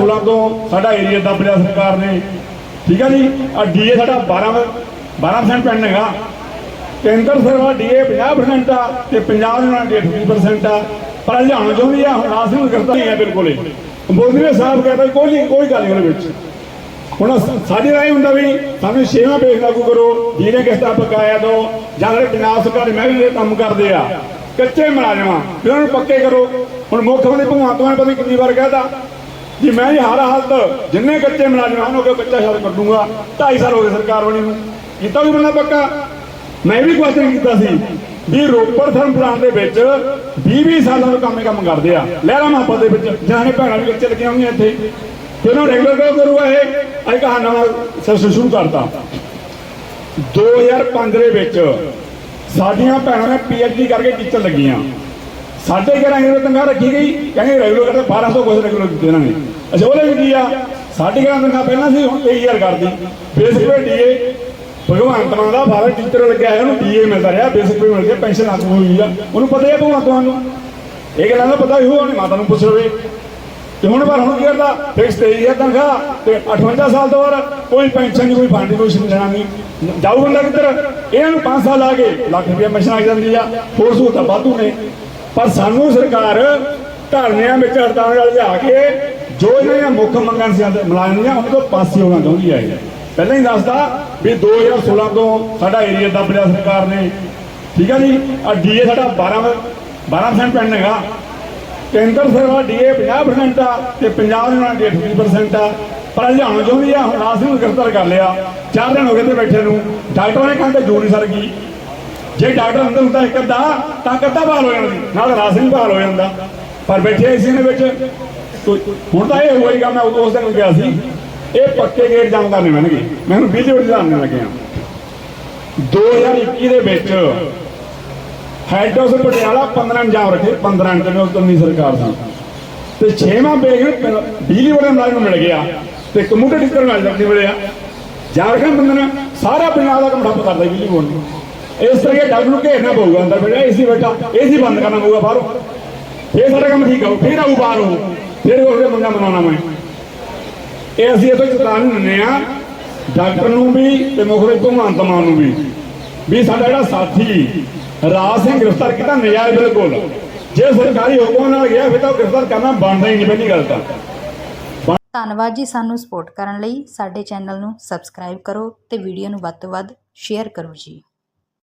2016 ਤੋਂ ਸਾਡਾ ਏਰੀਆ ਦੱਬ ਲਿਆ ਸਰਕਾਰ ਨੇ। ਠੀਕ ਹੈ ਜੀ? ਆ ਡੀਏ ਸਾਡਾ 12 12% ਪੈਣ ਹੈਗਾ। ਕੇਂਦਰ ਸਰਕਾਰ ਡੀਏ 50% ਆ ਤੇ ਪੰਜਾਬ ਨਾਲ 80% ਆ। ਪਰ ਲਿਆਉਣਾ ਚਾਹੁੰਦੀ ਆ, ਹੁਣ ਰਾਸ ਨੂੰ ਕਰਤਾ ਨਹੀਂ ਹੈ ਬਿਲਕੁਲ ਹੀ। ਮੋਦੀ ਨੇ ਸਾਹਿਬ ਕਹਿੰਦਾ ਕੋਈ ਨਹੀਂ, ਕੋਈ ਗੱਲ ਨਹੀਂ ਉਹਦੇ ਵਿੱਚ। ਹੁਣ ਸ- ਸਾਡੀ ਰਾਏ ਹੁੰਦਾ ਵੀ ਸਾਨੂੰ ਛੇਵਾਂ ਪੇਜ ਲਾਗੂ ਕਰੋ, ਜਿਹਨੇ ਕਿਸ ਦਾ ਬਕਾਇਆ ਦੋ, ਜਾਂ ਜਿਹੜੇ ਪੰਜਾਬ ਸਰਕਾਰ ਮੈਂ ਵੀ ਇਹ ਕੰਮ ਕਰਦੇ ਆ, ਕੱਚੇ ਮੁਲਾਜ਼ਮਾਂ, ਵੀ ਉਹਨਾਂ ਪੱਕੇ ਕਰੋ। ਹੁਣ ਮੁੱਖ ਮੰਤਰੀ ਭਗਵੰਤ ਮਾਨ ਪਤਾ ਕਿੰਨੀ ਵਾਰ ਕਹਿਤਾ ਜੀ ਮੈਂ ਜੀ ਹਰ ਹਾਲਤ ਜਿੰਨੇ ਕੱਚੇ ਮੁਲਾਜ਼ਮ ਹਨ ਉਹ ਬੱਚਾ ਕੱਚਾ ਛੱਡ ਕਰ ਦੂੰਗਾ 2.5 ਸਾਲ ਹੋ ਗਏ ਸਰਕਾਰ ਬਣੀ ਨੂੰ। ਕੀਤਾ ਵੀ ਬੰਦਾ ਪੱਕਾ? ਮੈਂ ਵੀ ਕੁਐਸਚਨ ਕੀਤਾ ਸੀ ਵੀ ਰੋਪੜ ਥਰਮ ਪਲਾਂਟ ਦੇ ਵਿੱਚ 20 20 ਸਾਲਾਂ ਤੋਂ ਕੰਮ ਕੰਮ ਕਰਦੇ ਆ। ਲਹਿਰਾ ਮਹਾਪਾ ਦੇ ਵਿੱਚ ਜਿਨ੍ਹਾਂ ਭੈਣਾਂ ਵੀ ਕੱਚੇ ਲੱਗੀਆਂ ਹੋਈਆਂ ਇੱਥੇ। ਤੇ ਉਹਨਾਂ ਰੈਗੂਲਰ ਕਿਉਂ ਕਰੂਗਾ ਇਹ? ਅੱਜ ਕਹਾ ਨਵਾਂ ਸਿਸਟਮ ਸ਼ੁਰੂ ਕਰਤਾ। 2005 ਦੇ ਵਿੱਚ ਸਾਡੀਆਂ ਭੈਣਾਂ ਨੇ ਪੀਐਚਡੀ ਕਰਕੇ ਟੀਚਰ ਲੱਗੀਆਂ। ਸਾਡੇ ਘਰਾਂ ਇਹ ਤਨਖਾਹ ਰੱਖੀ ਗਈ, ਕਹਿੰਦੇ ਰੈਗੂਲਰ ਕਰਦੇ 1200 ਕੁਝ ਰੈਗੂਲਰ ਦਿੱਤੇ ਇਹਨਾਂ ਨੇ। ਅੱਛਾ, ਉਹਦੇ ਵੀ ਕੀ ਆ? ਸਾਡੇ ਘਰਾਂ ਤਨਖਾਹ ਪਹਿਲਾਂ ਸੀ, ਹੁਣ 3000 ਕਰਦੀ। Basic pay DA Bhagwant Mann ਦਾ ਬਾਹਰ ਟੀਚਰ ਲੱਗਿਆ ਹੈ ਉਹਨੂੰ ਡੀਏ ਮਿਲਦਾ ਰਿਹਾ ਬੇਸਿਕ ਪੇ ਮਿਲ ਗਿਆ ਪੈਨਸ਼ਨ ਆਪ ਹੋਈ ਆ। ਉਹਨੂੰ ਪਤਾ ਹੈ ਭਗਵੰਤ ਮਾਨ ਨੂੰ ਇਹ ਗੱਲਾਂ ਦਾ ਪਤਾ ਹੀ ਹੋਣੀ ਮਾਤਾ ਨੂੰ ਪੁੱਛ ਲਵੇ। ਤੇ ਹੁਣ ਪਰ ਹੁਣ ਕੀ ਕਰਦਾ? ਫਿਕਸ ਤੇ ਹੀ ਤਨਖਾਹ, ਤੇ 58 ਸਾਲ ਤੋਂ ਬਾਅਦ ਕੋਈ ਪੈਨਸ਼ਨ ਨਹੀਂ ਕੋਈ ਫੰਡ ਕੋਈ ਸਮਝਣਾ ਨਹੀਂ। ਜਾਊ ਬੰਦਾ ਕਿੱਧਰ? ਇਹਨਾਂ ਨੂੰ 5 ਸਾਲ ਆ ਗਏ, ਲੱਖ ਰੁਪਏ ਪੈਨਸ਼ਨ ਆ ਜਾਂਦੀ ਆ। ਹੋਰ ਸਹੂਲਤਾਂ ਵਾਧੂ ਨੇ। ਪਰ ਸਾਨੂੰ ਸਰਕਾਰ ਧਰਨਿਆਂ ਵਿੱਚ ਹੜਤਾਲ ਨਾਲ ਲਿਆ ਕੇ ਜੋ ਇਹਨਾਂ ਦੀਆਂ ਮੁੱਖ ਮੰਗਾਂ ਸੀ ਮੁਲਾਜ਼ਮ ਦੀਆਂ, ਉਹਨਾਂ ਤੋਂ ਪਾਸੇ ਹੋਣਾ ਚਾਹੁੰਦੀ ਹੈ ਪਹਿਲਾਂ ਹੀ ਦੱਸਦਾ ਵੀ 2016 ਤੋਂ ਸਾਡਾ ਏਰੀਆ ਦੱਬ ਲਿਆ ਸਰਕਾਰ ਨੇ। ਠੀਕ ਹੈ ਜੀ? ਆ ਡੀਏ ਸਾਡਾ 12 12% ਪੈਣ ਹੈਗਾ। ਕੇਂਦਰ ਸਰਕਾਰ ਡੀਏ 50% ਆ ਤੇ ਪੰਜਾਬ ਦੇ ਨਾਲ 80% ਆ। ਪਰ ਲਿਆਉਣਾ ਚਾਹੁੰਦੀ ਆ, ਹੁਣ ਆਸ ਨੂੰ ਗ੍ਰਿਫਤਾਰ ਕਰ ਲਿਆ। ਚਾਰ ਦਿਨ ਹੋ ਗਏ ਤੇ ਬੈਠੇ ਨੂੰ। ਡਾਕਟਰਾਂ ਨੇ ਕਹਿੰਦੇ ਜੂਰੀ ਸਰ ਗਈ ਜੇ ਡਾਕਟਰ ਅੰਦਰ ਹੁੰਦਾ ਇੱਕ ਅੱਧਾ, ਤਾਂ ਅੱਧਾ ਬਹਾਲ ਹੋ ਜਾਂਦਾ। ਨਾਲ ਰਾਸ ਨਹੀਂ ਬਹਾਲ ਹੋ ਜਾਂਦਾ। ਪਰ ਬੈਠੇ ਇਸੇ ਦੇ ਵਿੱਚ ਹੁਣ ਤਾਂ ਇਹ ਹੋਏਗਾ, ਮੈਂ ਉਸ ਦਿਨ ਗਿਆ ਸੀ। ਇਹ ਪੱਕੇ ਗੇਟ ਜਾਮ ਕਰਨੇ ਪੈਣਗੇ। ਮੈਨੂੰ ਵੀਡੀਓ ਜਾਣਨੇ ਲੱਗੇ ਆ 2021 ਦੇ ਵਿੱਚ ਹੈਡ ਹਾਊਸ ਪਟਿਆਲਾ 15 ਇੰਜਾਮ ਰੱਖੇ। 15 ਇੰਜਾਮ ਉਸ ਦੀ ਸਰਕਾਰ ਸੀ ਤੇ 6ਵਾਂ ਬੇਗ ਬਿਜਲੀ ਵਾਲੇ ਮੁਲਾਜ਼ਮ ਨੂੰ ਮਿਲ ਗਿਆ। ਤੇ ਕੰਪਿਊਟਰ ਟੀਚਰ ਨਾਲ ਨਹੀਂ ਮਿਲਿਆ। ਝਾਰਖੰਡ ਬੰਦੇ ਨੇ ਸਾਰਾ ਪੰਜਾਬ ਦਾ ਕੰਮ ਠੱਪ ਕਰਦਾ ਬਿਜਲੀ ਬੋਰਡ ਨੂੰ। ਇਸ ਤਰ੍ਹਾਂ ਡਾਕਟਰ ਨੂੰ ਘੇਰਨਾ ਪਊਗਾ ਅੰਦਰ ਬੈਠਾ, ਏਸੀ ਬੈਠਾ, ਏਸੀ ਬੰਦ ਕਰਨਾ ਪਊਗਾ ਬਾਹਰੋਂ। ਫੇਰ ਸਾਡਾ ਕੰਮ ਠੀਕ ਆਊ ਫੇਰ ਆਊ ਬਾਹਰ ਫੇਰ ਉਹਦੇ ਮੰਗਾ ਮਨਾਉਣਾ ਮੈਂ। ਇਹ ਅਸੀਂ ਇਹ ਤੋਂ ਦਿੰਦੇ ਆ ਡਾਕਟਰ ਨੂੰ ਵੀ ਤੇ ਮੁਖਰੇ ਭਗਵੰਤ ਮਾਨ ਨੂੰ ਵੀ। ਵੀ ਸਾਡਾ ਜਿਹੜਾ ਸਾਥੀ ਰਾਜ ਸਿੰਘ ਗ੍ਰਿਫਤਾਰ ਕੀਤਾ ਨਜਾਇਜ਼ ਬਿਲਕੁਲ। ਜੇ ਸਰਕਾਰੀ ਹੁਕਮ ਨਾਲ ਗਿਆ, ਫਿਰ ਤਾਂ ਗ੍ਰਿਫਤਾਰ ਕਰਨਾ ਬਣਦਾ ਹੀ ਨਹੀਂ, ਪਹਿਲੀ ਗੱਲ ਤਾਂ। ਧੰਨਵਾਦ ਜੀ ਸਾਨੂੰ ਸਪੋਰਟ ਕਰਨ ਲਈ। ਸਾਡੇ ਚੈਨਲ ਨੂੰ ਸਬਸਕ੍ਰਾਈਬ ਕਰੋ ਤੇ ਵੀਡੀਓ ਨੂੰ ਵੱਧ ਤੋਂ ਵੱਧ ਸ਼ੇਅਰ ਕਰੋ ਜੀ।